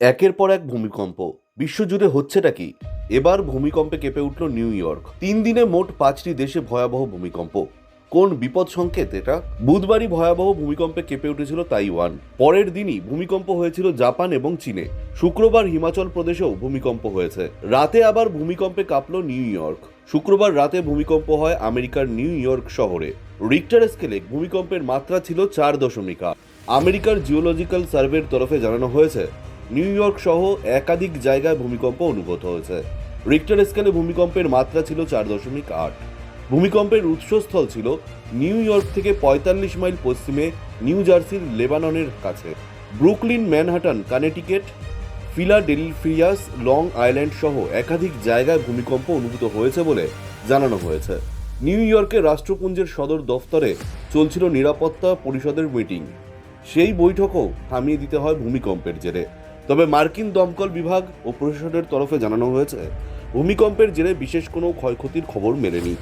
একের পর এক ভূমিকম্প। বিশ্বজুড়ে হচ্ছেটা কি? এবার ভূমিকম্পে কেঁপে উঠল নিউ ইয়র্ক। তিন দিনে মোট পাঁচটি দেশে ভয়াবহ ভূমিকম্প। কোন বিপদ সংকেত এটা? বুধবারই ভয়াবহ ভূমিকম্পে কেঁপে উঠেছিল তাইওয়ান। পরের দিনই ভূমিকম্প হয়েছিল জাপান এবং চীনে। শুক্রবার হিমাচল প্রদেশেও ভূমিকম্প হয়েছে। রাতে আবার ভূমিকম্পে কাঁপল নিউ ইয়র্ক। শুক্রবার রাতে ভূমিকম্প হয় আমেরিকার নিউ ইয়র্ক শহরে। রিক্টার স্কেলে ভূমিকম্পের মাত্রা ছিল চার দশমিক আমেরিকার জিওলজিক্যাল সার্ভের তরফে জানানো হয়েছে নিউ ইয়র্ক সহ একাধিক জায়গায় ভূমিকম্প অনুভূত হয়েছে। রিক্টার স্কেলে ভূমিকম্পের মাত্রা ছিল চার দশমিক আট। ভূমিকম্পের উৎসস্থল ছিল নিউ ইয়র্ক থেকে পঁয়তাল্লিশ মাইল পশ্চিমে নিউ জার্সির লেবাননের কাছে। ব্রুকলিন ম্যানহাটন কানেটিকেট ফিলাডেলফিয়াস লং আইল্যান্ড সহ একাধিক জায়গায় ভূমিকম্প অনুভূত হয়েছে বলে জানানো হয়েছে। নিউ ইয়র্কের রাষ্ট্রপুঞ্জের সদর দফতরে চলছিল নিরাপত্তা পরিষদের মিটিং। সেই বৈঠকও থামিয়ে দিতে হয় ভূমিকম্পের জেরে। তবে মার্কিন দমকল বিভাগ ও প্রশাসনের তরফে জানানো হয়েছে, ভূমিকম্পের জেরে বিশেষ কোনো ক্ষয়ক্ষতির খবর মেলেনি।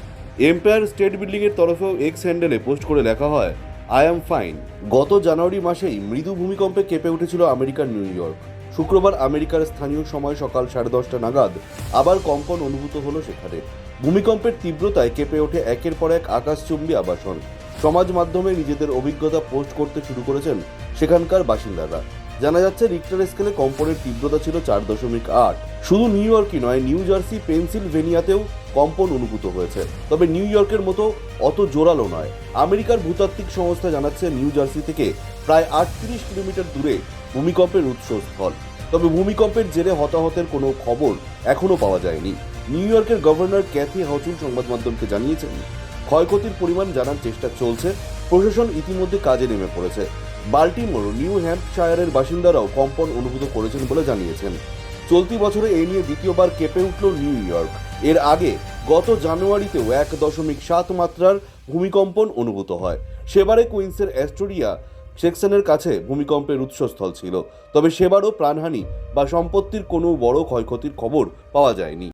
এম্পায়ার স্টেট বিল্ডিংয়ের তরফেও এক্স হ্যান্ডেলে পোস্ট করে লেখা হয় আই অ্যাম ফাইন গত জানুয়ারি মাসেই মৃদু ভূমিকম্পে কেঁপে উঠেছিল আমেরিকার নিউ ইয়র্ক। শুক্রবার আমেরিকার স্থানীয় সময় সকাল সাড়ে দশটা নাগাদ আবার কম্পন অনুভূত হলো সেখানে। ভূমিকম্পের তীব্রতায় কেঁপে ওঠে একের পর এক আকাশচুম্বী আবাসন। সমাজ মাধ্যমে নিজেদের অভিজ্ঞতা পোস্ট করতে শুরু করেছেন সেখানকার বাসিন্দারা। জানা যাচ্ছে রিক্টার স্কেলে কম্পনের তীব্রতা ছিল চার দশমিক আট। শুধু নিউ ইয়র্কই নয় নিউ জার্সি পেনসিলভেনিয়াতেও কম্পন অনুভূত হয়েছে। তবে নিউ ইয়র্কের মতো অত জোরালো নয়। আমেরিকার ভূতাত্ত্বিক সংস্থা জানাচ্ছে নিউ জার্সি থেকে প্রায় আটত্রিশ কিলোমিটার দূরে ভূমিকম্পের উৎসস্থল। তবে ভূমিকম্পের জেরে হতাহতের কোনো খবর এখনও পাওয়া যায়নি। নিউ ইয়র্কের গভর্নর ক্যাথি হাউচুন সংবাদ মাধ্যমকে জানিয়েছেন, ক্ষয়ক্ষতির পরিমাণ জানার চেষ্টা চলছে। প্রশাসন ইতিমধ্যে কাজে নেমে পড়েছে। বাল্টিমোর নিউ হ্যাম্পশায়ারের বাসিন্দারাও কম্পন অনুভূত করেছেন বলে জানিয়েছেন। চলতি বছরে এই নিয়ে দ্বিতীয়বার কেঁপে উঠল নিউ ইয়র্ক। এর আগে গত জানুয়ারিতেও এক দশমিক সাত মাত্রার ভূমিকম্পন অনুভূত হয়। সেবারে কুইন্সের অ্যাস্টোরিয়া সেকশনের কাছে ভূমিকম্পের উৎসস্থল ছিল। তবে সেবারও প্রাণহানি বা সম্পত্তির কোনো বড় ক্ষয়ক্ষতির খবর পাওয়া যায়নি।